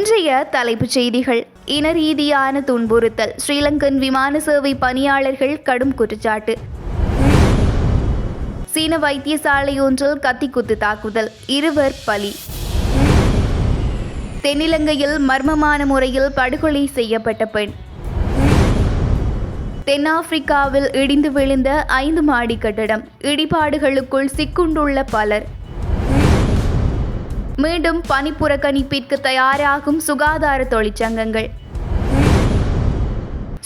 இன்றைய தலைப்புச் செய்திகள். இன ரீதியான துன்புறுத்தல். ஸ்ரீலங்கன் விமான சேவை பணியாளர்கள் கடும் குற்றச்சாட்டு. சீன வைத்தியசாலை ஒன்றில் கத்திக்குத்து தாக்குதல். இருவர் பலி. தென்னிலங்கையில் மர்மமான முறையில் படுகொலை செய்யப்பட்ட பெண். தென்னாப்பிரிக்காவில் இடிந்து விழுந்த ஐந்து மாடி கட்டடம். இடிபாடுகளுக்குள் சிக்குண்டுள்ள பலர். மீண்டும் பணிப்புறக்கணிப்பிற்கு தயாராகும் சுகாதார தொழிற்சங்கங்கள்.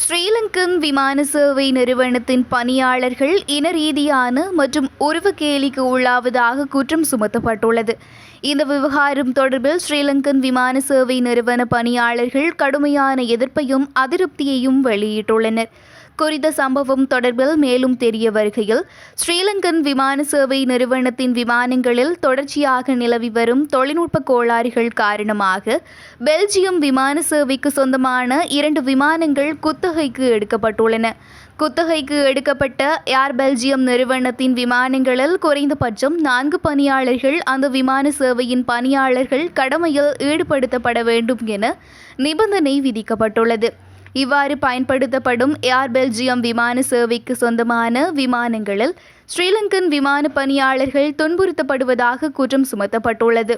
ஸ்ரீலங்கன் விமான சேவை நிறுவனத்தின் பணியாளர்கள் இன ரீதியான மற்றும் உருவகேலிக்கு உள்ளாவதாக குற்றம் சுமத்தப்பட்டுள்ளது. இந்த விவகாரம் தொடர்பில் ஸ்ரீலங்கன் விமான சேவை நிறுவன பணியாளர்கள் கடுமையான எதிர்ப்பையும் அதிருப்தியையும் வெளியிட்டுள்ளனர். குறித்த சம்பவம் தொடர்பில் மேலும் தெரிய வருகையில் ஸ்ரீலங்கன் விமான சேவை நிறுவனத்தின் விமானங்களில் தொடர்ச்சியாக நிலவி வரும் தொழில்நுட்ப கோளாறுகள் காரணமாக பெல்ஜியம் விமான சேவைக்கு சொந்தமான இரண்டு விமானங்கள் குத்தகைக்கு எடுக்கப்பட்டுள்ளன. குத்தகைக்கு எடுக்கப்பட்ட ஏர் பெல்ஜியம் நிறுவனத்தின் விமானங்களில் குறைந்தபட்சம் நான்கு பணியாளர்கள் அந்த விமான சேவையின் பணியாளர்கள் கடமையில் ஈடுபடுத்தப்பட வேண்டும் என நிபந்தனை விதிக்கப்பட்டுள்ளது. இவ்வாறு பயன்படுத்தப்படும் ஏர் பெல்ஜியம் விமான சேவைக்கு சொந்தமான விமானங்களில் ஸ்ரீலங்கன் விமான பணியாளர்கள் துன்புறுத்தப்படுவதாக குற்றம் சுமத்தப்பட்டுள்ளது.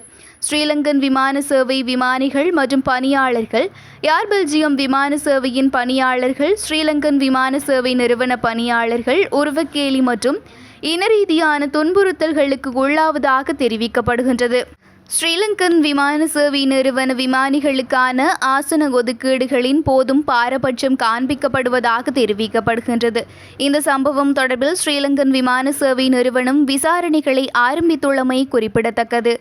ஸ்ரீலங்கன் விமான சேவை விமானிகள் மற்றும் பணியாளர்கள் ஏர் பெல்ஜியம் விமான சேவையின் பணியாளர்கள் ஸ்ரீலங்கன் விமான சேவை நிறுவன பணியாளர்கள் உருவக்கேலி மற்றும் இனரீதியான துன்புறுத்தல்களுக்கு உள்ளாவதாக தெரிவிக்கப்படுகின்றது. ஸ்ரீலங்கன் விமான சேவை நிறுவன விமானிகளுக்கான ஆசன ஒதுக்கீடுகளின் போதும் பாரபட்சம் காண்பிக்கப்படுவதாக தெரிவிக்கப்படுகின்றது. இந்த சம்பவம் தொடர்பில் ஸ்ரீலங்கன் விமான சேவை நிறுவனம் விசாரணைகளை ஆரம்பித்துள்ளமை குறிப்பிடத்தக்கது.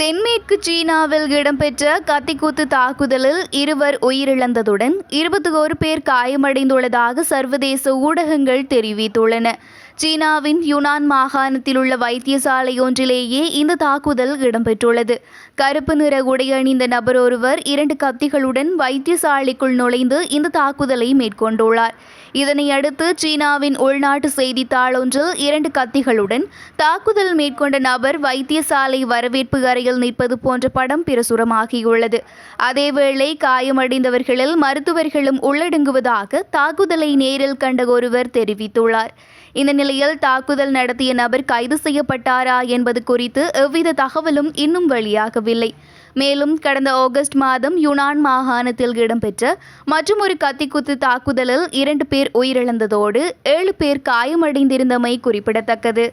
தென்மேற்கு சீனாவில் இடம்பெற்ற கத்திக்குத்து தாக்குதலில் இருவர் உயிரிழந்ததுடன் இருபத்தி ஒரு பேர் காயமடைந்துள்ளதாக சர்வதேச ஊடகங்கள் தெரிவித்துள்ளன. சீனாவின் யுனான் மாகாணத்தில் உள்ள வைத்தியசாலை ஒன்றிலேயே இந்த தாக்குதல் இடம்பெற்றுள்ளது. கருப்பு நிற உடை அணிந்த நபர் ஒருவர் இரண்டு கத்திகளுடன் வைத்தியசாலைக்குள் நுழைந்து இந்த தாக்குதலை மேற்கொண்டுள்ளார். இதனையடுத்து சீனாவின் உள்நாட்டு செய்தித்தாள் ஒன்றில் இரண்டு கத்திகளுடன் தாக்குதல் மேற்கொண்ட நபர் வைத்தியசாலை வரவேற்பு அறையில் நிற்பது போன்ற படம் பிரசுரமாகியுள்ளது. அதேவேளை காயமடைந்தவர்களில் மருத்துவர்களும் உள்ளடங்குவதாக தாக்குதலை நேரில் கண்ட ஒருவர் தெரிவித்துள்ளார். இந்த நிலையில் தாக்குதல் நடத்திய நபர் கைது செய்யப்பட்டாரா என்பது குறித்து எவ்வித தகவலும் இன்னும் வெளியாகவில்லை. மேலும் கடந்த ஆகஸ்ட் மாதம் யுனான் மாகாணத்தில் இடம்பெற்ற மற்றும் ஒரு கத்திக்குத்து தாக்குதலில் இரண்டு பேர் உயிரிழந்ததோடு ஏழு பேர் காயமடைந்திருந்தமை குறிப்பிடத்தக்கது.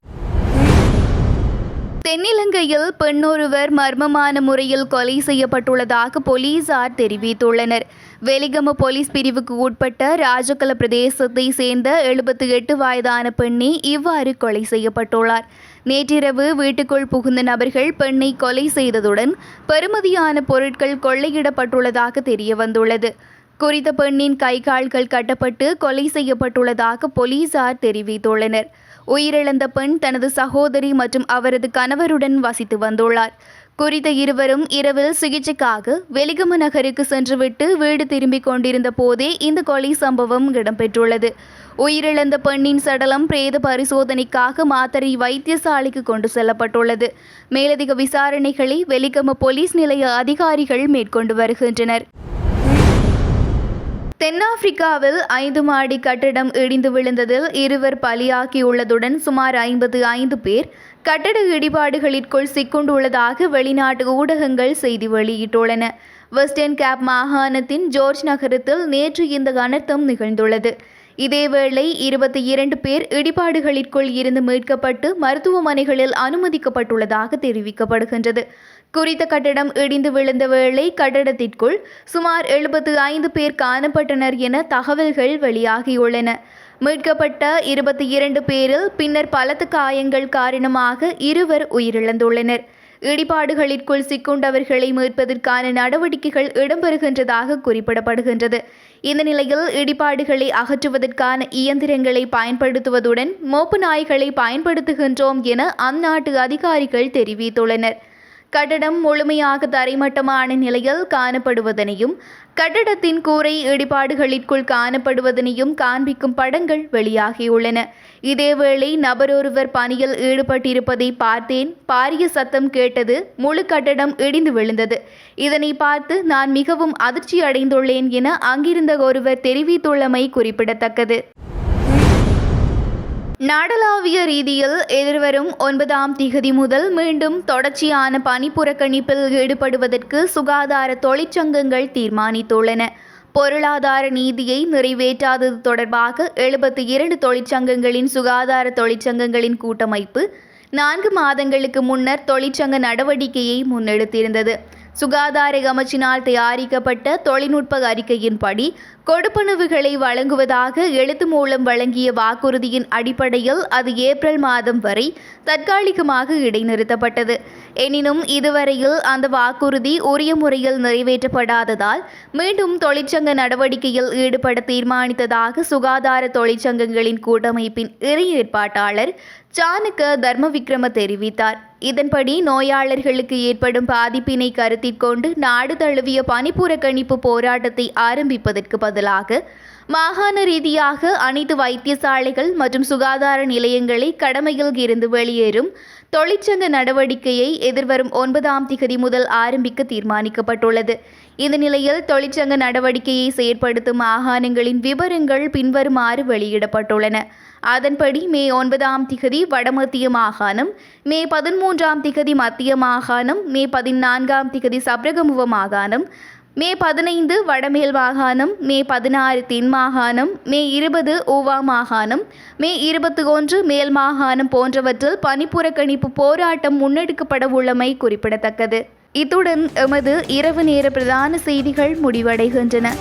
தென்னிலங்கையில் பெண்ணொருவர் மர்மமான முறையில் கொலை செய்யப்பட்டுள்ளதாக போலீசார் தெரிவித்துள்ளனர். வெலிகம போலீஸ் பிரிவுக்கு உட்பட்ட ராஜகல பிரதேசத்தை சேர்ந்த எழுபத்தி எட்டு வயதான பெண்ணே இவ்வாறு கொலை செய்யப்பட்டுள்ளார். நேற்றிரவு வீட்டுக்குள் புகுந்த நபர்கள் பெண்ணை கொலை செய்ததுடன் பெறுமதியான பொருட்கள் கொள்ளையிடப்பட்டுள்ளதாக தெரிய வந்துள்ளது குறித்த பெண்ணின் கை கால்கள் கட்டப்பட்டு கொலை செய்யப்பட்டுள்ளதாக போலீசார் தெரிவித்துள்ளனர். உயிரிழந்த பெண் தனது சகோதரி மற்றும் அவரது கணவருடன் வசித்து வந்துள்ளார். குறித்த இருவரும் இரவில் சிகிச்சைக்காக வெலிகம நகருக்கு சென்றுவிட்டு வீடு திரும்பிக் கொண்டிருந்த போதே இந்த கொலை சம்பவம் இடம்பெற்றுள்ளது. உயிரிழந்த பெண்ணின் சடலம் பிரேத பரிசோதனைக்காக மாத்தறை வைத்தியசாலைக்கு கொண்டு செல்லப்பட்டுள்ளது. மேலதிக விசாரணைகளை வெலிகம போலீஸ் நிலைய அதிகாரிகள் மேற்கொண்டு வருகின்றனர். தென்னாப்பிரிக்காவில் ஐந்து மாடி கட்டடம் இடிந்து விழுந்ததில் இருவர் பலியாகியுள்ளதுடன் சுமார் ஐம்பது ஐந்து பேர் கட்டட இடிபாடுகளிற்குள் சிக்குண்டுள்ளதாக வெளிநாட்டு ஊடகங்கள் செய்தி வெளியிட்டுள்ளன. வெஸ்டர்ன் கேப் மாகாணத்தின் ஜோர்ஜ் நகரத்தில் நேற்று இந்த அனர்த்தம் நிகழ்ந்துள்ளது. இதேவேளை இருபத்தி இரண்டு பேர் இடிபாடுகளிற்குள் இருந்து மீட்கப்பட்டு மருத்துவமனைகளில் அனுமதிக்கப்பட்டுள்ளதாக தெரிவிக்கப்படுகின்றது. குறித்த கட்டடம் இடிந்து விழுந்த வேளை கட்டடத்திற்குள் சுமார் எழுபத்து ஐந்து பேர் காணப்பட்டனர் என தகவல்கள் வெளியாகியுள்ளன. மீட்கப்பட்ட இருபத்தி இரண்டு பேரில் பின்னர் பலத்த காயங்கள் காரணமாக இருவர் உயிரிழந்துள்ளனர். இடிபாடுகளிற்குள் சிக்குண்டவர்களை மீட்பதற்கான நடவடிக்கைகள் இடம்பெறுகின்றதாக குறிப்பிடப்படுகின்றது. இந்த நிலையில் இடிபாடுகளை அகற்றுவதற்கான இயந்திரங்களை பயன்படுத்துவதுடன் மோப்பு நாய்களை பயன்படுத்துகின்றோம் என அந்நாட்டு அதிகாரிகள் தெரிவித்துள்ளனர். கட்டடம் முழுமையாக தரைமட்டமான நிலையில் காணப்படுவதனையும் கட்டடத்தின் கூரை இடிபாடுகளிற்குள் காணப்படுவதனையும் காண்பிக்கும் படங்கள் வெளியாகியுள்ளன. இதேவேளை நபரொருவர் பணியில் ஈடுபட்டிருப்பதை பார்த்தேன். பாரிய சத்தம் கேட்டது முழு கட்டடம் இடிந்து விழுந்தது. இதனை பார்த்து நான் மிகவும் அதிர்ச்சி அடைந்துள்ளேன் என அங்கிருந்த ஒருவர் தெரிவித்துள்ளமை குறிப்பிடத்தக்கது. நாடளாவிய ரீதியில் எதிர்வரும் ஒன்பதாம் திகதி முதல் மீண்டும் தொடர்ச்சியான பணி புறக்கணிப்பில் ஈடுபடுவதற்கு சுகாதார தொழிற்சங்கங்கள் தீர்மானித்துள்ளன. பொருளாதார நீதியை நிறைவேற்றாதது தொடர்பாக எழுபத்தி இரண்டு தொழிற்சங்கங்களின் சுகாதார தொழிற்சங்கங்களின் கூட்டமைப்பு நான்கு மாதங்களுக்கு முன்னர் தொழிற்சங்க நடவடிக்கையை முன்னெடுத்திருந்தது. சுகாதார அமைச்சினால் தயாரிக்கப்பட்ட தொழில்நுட்ப அறிக்கையின்படி கொடுப்பனவுகளை வழங்குவதாக எழுத்து மூலம் வழங்கிய வாக்குறுதியின் அடிப்படையில் அது ஏப்ரல் மாதம் வரை தற்காலிகமாக இடைநிறுத்தப்பட்டது. எனினும் இதுவரையில் அந்த வாக்குறுதி உரிய முறையில் நிறைவேற்றப்படாததால் மீண்டும் தொழிற்சங்க நடவடிக்கையில் ஈடுபட தீர்மானித்ததாக சுகாதார தொழிற்சங்கங்களின் கூட்டமைப்பின் இறை ஏற்பாட்டாளர் சாணக்க தர்மவிக்ரம தெரிவித்தார். இதன்படி நோயாளர்களுக்கு ஏற்படும் பாதிப்பினை கருத்தில் கொண்டு நாடு தழுவிய பணிப்புறக்கணிப்பு போராட்டத்தை ஆரம்பிப்பதற்கு பதிலாக மாகாண ரீதியாக அனைத்து வைத்தியசாலைகள் மற்றும் சுகாதார நிலையங்களை கடமையில் இருந்து வெளியேறும் தொழிற்சங்க நடவடிக்கையை எதிர்வரும் ஒன்பதாம் திகதி முதல் ஆரம்பிக்க தீர்மானிக்கப்பட்டுள்ளது. இந்த நிலையில் தொழிற்சங்க நடவடிக்கையை செயற்படுத்தும் மாகாணங்களின் விவரங்கள் பின்வருமாறு வெளியிடப்பட்டுள்ளன. அதன்படி மே ஒன்பதாம் திகதி வடமத்திய மாகாணம் மே பதிமூன்றாம் திகதி மத்திய மாகாணம் மே பதினான்காம் திகதி சப்ரகமுவ மாகாணம் மே பதினைந்து வடமேல் மாகாணம் மே பதினாறு தென் மாகாணம் மே இருபது ஓவா மாகாணம் மே இருபத்தி ஒன்று மேல் மாகாணம் போன்றவற்றில் பணிப்புறக்கணிப்பு போராட்டம் முன்னெடுக்கப்பட உள்ளமை குறிப்பிடத்தக்கது. இத்துடன் எமது இரவு நேர பிரதான செய்திகள் முடிவடைகின்றன.